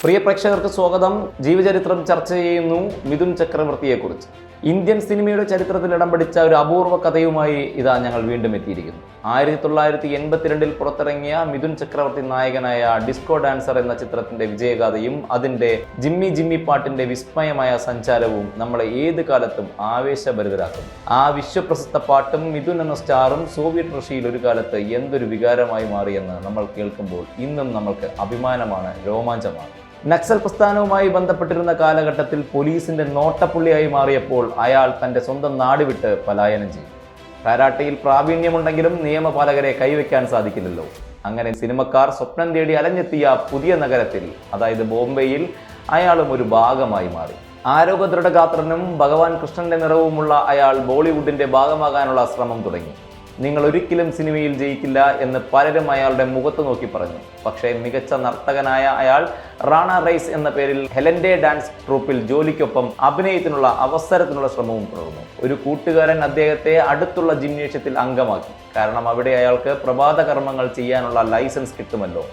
പ്രിയ പ്രേക്ഷകർക്ക് സ്വാഗതം. ജീവചരിത്രം ചർച്ച ചെയ്യുന്നു മിഥുൻ ചക്രവർത്തിയെക്കുറിച്ച്. ഇന്ത്യൻ സിനിമയുടെ ചരിത്രത്തിൽ ഇടം പിടിച്ച ഒരു അപൂർവ കഥയുമായി ഇതാ ഞങ്ങൾ വീണ്ടും എത്തിയിരിക്കുന്നു. ആയിരത്തി തൊള്ളായിരത്തി എൺപത്തിരണ്ടിൽ പുറത്തിറങ്ങിയ മിഥുൻ ചക്രവർത്തി നായകനായ ഡിസ്കോ ഡാൻസർ എന്ന ചിത്രത്തിന്റെ വിജയഗാഥയും അതിന്റെ ജിമ്മി ജിമ്മി പാട്ടിന്റെ വിസ്മയമായ സഞ്ചാരവും നമ്മളെ ഏത് കാലത്തും ആവേശഭരിതരാക്കും ആ വിശ്വപ്രസിദ്ധ പാട്ടും മിഥുൻ എന്ന സ്റ്റാറും സോവിയറ്റ് റഷ്യയിൽ ഒരു കാലത്ത് എന്തൊരു വികാരമായി മാറിയെന്ന് നമ്മൾ കേൾക്കുമ്പോൾ ഇന്നും നമ്മൾക്ക് അഭിമാനമാണ് രോമാഞ്ചമാണ്. നക്സൽ പ്രസ്ഥാനവുമായി ബന്ധപ്പെട്ടിരുന്ന കാലഘട്ടത്തിൽ പോലീസിന്റെ നോട്ടപ്പുള്ളിയായി മാറിയപ്പോൾ അയാൾ തന്റെ സ്വന്തം നാട് വിട്ട് പലായനം ചെയ്തു. കാരാട്ടയിൽ പ്രാവീണ്യമുണ്ടെങ്കിലും നിയമപാലകരെ കൈവയ്ക്കാൻ സാധിക്കില്ലല്ലോ. അങ്ങനെ സിനിമക്കാർ സ്വപ്നം തേടി അലഞ്ഞെത്തിയ പുതിയ നഗരത്തിൽ അതായത് ബോംബെയിൽ അയാളും ഒരു ഭാഗമായി മാറി. ആരോഗ്യ ദൃഢഗാത്രനും ഭഗവാൻ കൃഷ്ണന്റെ നിറവുമുള്ള അയാൾ ബോളിവുഡിന്റെ ഭാഗമാകാനുള്ള ശ്രമം തുടങ്ങി. നിങ്ങൾ ഒരിക്കലും സിനിമയിൽ ജയിക്കില്ല എന്ന് പലരും അയാളുടെ മുഖത്ത് നോക്കി പറഞ്ഞു. പക്ഷേ മികച്ച നർത്തകനായ അയാൾ റാണ റൈസ് എന്ന പേരിൽ ഹെലൻഡേ ഡാൻസ് ട്രൂപ്പിൽ ജോലിക്കൊപ്പം അഭിനയത്തിനുള്ള അവസരത്തിനുള്ള ശ്രമവും തുടർന്നു. ഒരു കൂട്ടുകാരൻ അദ്ദേഹത്തെ അടുത്തുള്ള ജിംനേഷ്യത്തിൽ അംഗമാക്കി. കാരണം അവിടെ അയാൾക്ക് പ്രഭാത കർമ്മങ്ങൾ ചെയ്യാനുള്ള ലൈസൻസ് കിട്ടുമല്ലോ.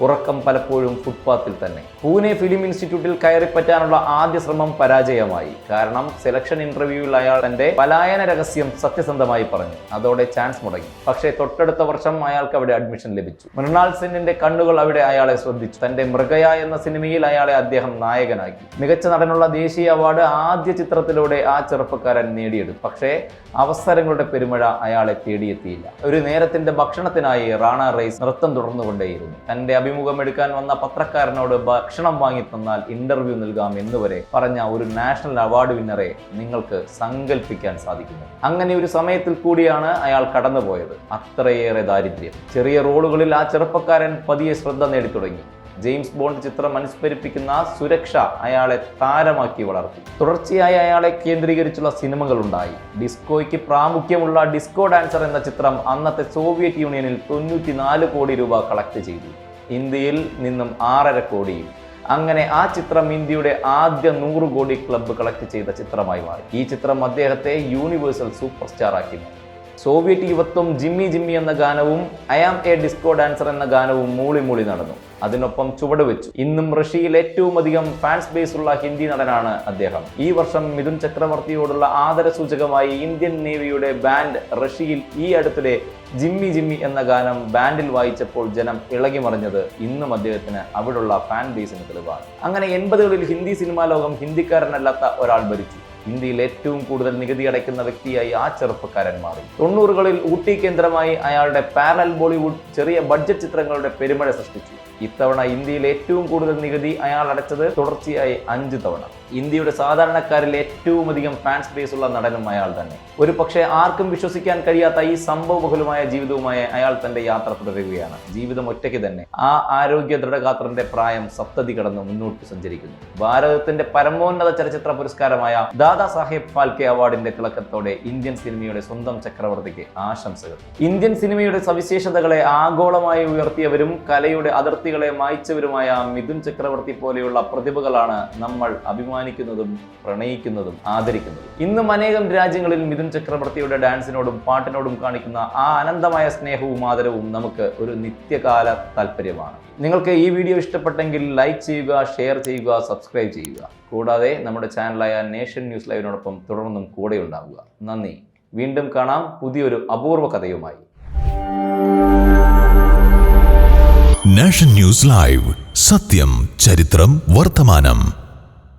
ഉറക്കം പലപ്പോഴും ഫുട്പാത്തിൽ തന്നെ. പൂനെ ഫിലിം ഇൻസ്റ്റിറ്റ്യൂട്ടിൽ കയറിപ്പറ്റാനുള്ള ആദ്യ ശ്രമം പരാജയമായി. കാരണം സെലക്ഷൻ ഇന്റർവ്യൂവിൽ അയാൾ തന്റെ പലായന രഹസ്യം സത്യസന്ധമായി പറഞ്ഞു. അതോടെ ചാൻസ് മുടങ്ങി. പക്ഷേ തൊട്ടടുത്ത വർഷം അയാൾക്ക് അവിടെ അഡ്മിഷൻ ലഭിച്ചു. മൃണാൾ സെന്നിന്റെ കണ്ണുകൾ അവിടെ അയാളെ ശ്രദ്ധിച്ചു. തന്റെ മൃഗയ എന്ന സിനിമയിൽ അയാളെ അദ്ദേഹം നായകനാക്കി. മികച്ച നടനുള്ള ദേശീയ അവാർഡ് ആദ്യ ചിത്രത്തിലൂടെ ആ ചെറുപ്പക്കാരൻ നേടിയെടുത്തു. പക്ഷേ അവസരങ്ങളുടെ പെരുമഴ അയാളെ തേടിയെത്തിയില്ല. ഒരു നേരത്തിന്റെ ഭക്ഷണത്തിനായി റാണ റൈസ് നൃത്തം തുടർന്നുകൊണ്ടേയിരുന്നു. തന്റെ അഭിമുഖം എടുക്കാൻ വന്ന പത്രക്കാരനോട് ഭക്ഷണം വാങ്ങി തന്നാൽ ഇന്റർവ്യൂ നൽകാം എന്നുവരെ പറഞ്ഞ ഒരു നാഷണൽ അവാർഡ് വിന്നറെ നിങ്ങൾക്ക് സങ്കല്പിക്കാൻ സാധിക്കുന്നു. അങ്ങനെ ഒരു സമയത്തിൽ കൂടിയാണ് അയാൾ കടന്നുപോയത്. അത്രയേറെ ദാരിദ്ര്യം. ചെറിയ റോളുകളിൽ ആ ചെറുപ്പക്കാരൻ പതിയെ ശ്രദ്ധ നേടി തുടങ്ങി ജെയിംസ് ബോണ്ട് ചിത്രം അനുസ്മരിപ്പിക്കുന്ന സുരക്ഷ അയാളെ താരമാക്കി വളർത്തി. തുടർച്ചയായി അയാളെ കേന്ദ്രീകരിച്ചുള്ള സിനിമകൾ ഉണ്ടായി ഡിസ്കോയ്ക്ക് പ്രാമുഖ്യമുള്ള ഡിസ്കോ ഡാൻസർ എന്ന ചിത്രം അന്നത്തെ സോവിയറ്റ് യൂണിയനിൽ തൊണ്ണൂറ്റിനാല് കോടി രൂപ കളക്ട് ചെയ്തു. ഇന്ത്യയിൽ നിന്നും ആറര കോടിയും അങ്ങനെ ആ ചിത്രം ഇന്ത്യയുടെ ആദ്യ നൂറ് കോടി ക്ലബ്ബ് കളക്ട് ചെയ്ത ചിത്രമായി മാറി. ഈ ചിത്രം അദ്ദേഹത്തെ യൂണിവേഴ്സൽ സൂപ്പർ സ്റ്റാർ ആക്കി മാറ്റി. സോവിയറ്റ് യുവത്വം ജിമ്മി ജിമ്മി എന്ന ഗാനവും I am a disco dancer എന്ന ഗാനവും മൂളി മൂളി നടന്നു. അതിനൊപ്പം ചുവട് വെച്ചു ഇന്നും റഷ്യയിൽ ഏറ്റവും അധികം ഫാൻസ് ബേസ് ഉള്ള ഹിന്ദി നടനാണ് അദ്ദേഹം. ഈ വർഷം മിഥുൻ ചക്രവർത്തിയോടുള്ള ആദര സൂചകമായി ഇന്ത്യൻ നേവിയുടെ ബാൻഡ് റഷ്യയിൽ ഈ അടുത്തിടെ ജിമ്മി ജിമ്മി എന്ന ഗാനം ബാൻഡിൽ വായിച്ചപ്പോൾ ജനം ഇളകി മറിഞ്ഞത് ഇന്നും അദ്ദേഹത്തിന് അവിടുള്ള ഫാൻ ബേസിന് തെളിവാണ്. അങ്ങനെ എൺപതുകളിൽ ഹിന്ദി സിനിമാ ലോകം ഹിന്ദിക്കാരനല്ലാത്ത ഒരാൾ ഭരിച്ചു. ഇന്ത്യയിൽ ഏറ്റവും കൂടുതൽ നികുതി അടയ്ക്കുന്ന വ്യക്തിയായി ആ ചെറുപ്പക്കാരൻ മാറി. തൊണ്ണൂറുകളിൽ ഊട്ടി കേന്ദ്രമായി അയാളുടെ പാരൽ ബോളിവുഡ് ചെറിയ ബഡ്ജറ്റ് ചിത്രങ്ങളുടെ പെരുമഴ സൃഷ്ടിച്ചു. ഇത്തവണ ഇന്ത്യയിൽ ഏറ്റവും കൂടുതൽ നികുതി അയാൾ അടച്ചത് തുടർച്ചയായി അഞ്ച് തവണ. ഇന്ത്യയുടെ സാധാരണക്കാരിൽ ഏറ്റവും അധികം ഫാൻസ് ബേസ് ഉള്ള നടനും അയാൾ തന്നെ. ഒരു പക്ഷേ ആർക്കും വിശ്വസിക്കാൻ കഴിയാത്ത ഈ സംഭവബഹുലമായ ജീവിതവുമായി അയാൾ തന്റെ യാത്ര തുടരുകയാണ്. ജീവിതം ഒറ്റയ്ക്ക് തന്നെ. ആ ആരോഗ്യ ദൃഢഗാത്രന്റെ പ്രായം സപ്തതി കടന്ന് മുന്നോട്ട് സഞ്ചരിക്കുന്നു. ഭാരതത്തിന്റെ പരമോന്നത ചലച്ചിത്ര പുരസ്കാരമായ ദാദാ സാഹേബ് ഫാൽക്കെ അവാർഡിന്റെ തിളക്കത്തോടെ ഇന്ത്യൻ സിനിമയുടെ സ്വന്തം ചക്രവർത്തിക്ക് ആശംസകൾ. ഇന്ത്യൻ സിനിമയുടെ സവിശേഷതകളെ ആഗോളമായി ഉയർത്തിയവരും കലയുടെ അതിർത്തികളെ മായ്ച്ചവരുമായ മിഥുൻ ചക്രവർത്തി പോലെയുള്ള പ്രതിഭകളാണ് നമ്മൾ അഭിമാനിക്കുന്നതും പ്രണയിക്കുന്നതും ആദരിക്കുന്നതും. ഇന്നും അനേകം രാജ്യങ്ങളിൽ മിഥുൻ ചക്രവർത്തിയുടെ ഡാൻസിനോടും പാട്ടിനോടും കാണിക്കുന്ന ആ അനന്തമായ സ്നേഹവും ആദരവും നമുക്ക് ഒരു നിത്യകാല താല്പര്യമാണ്. നിങ്ങൾക്ക് ഈ വീഡിയോ ഇഷ്ടപ്പെട്ടെങ്കിൽ ലൈക്ക് ചെയ്യുക ഷെയർ ചെയ്യുക സബ്സ്ക്രൈബ് ചെയ്യുക. കൂടാതെ നമ്മുടെ ചാനലായ നേഷൻ ന്യൂസ് ലൈവിനോടൊപ്പം തുടർന്നും കൂടെ ഉണ്ടാവുക. നന്ദി. വീണ്ടും കാണാം പുതിയൊരു അപൂർവ കഥയുമായി. Nation news live. സത്യം ചരിത്രം വർത്തമാനം.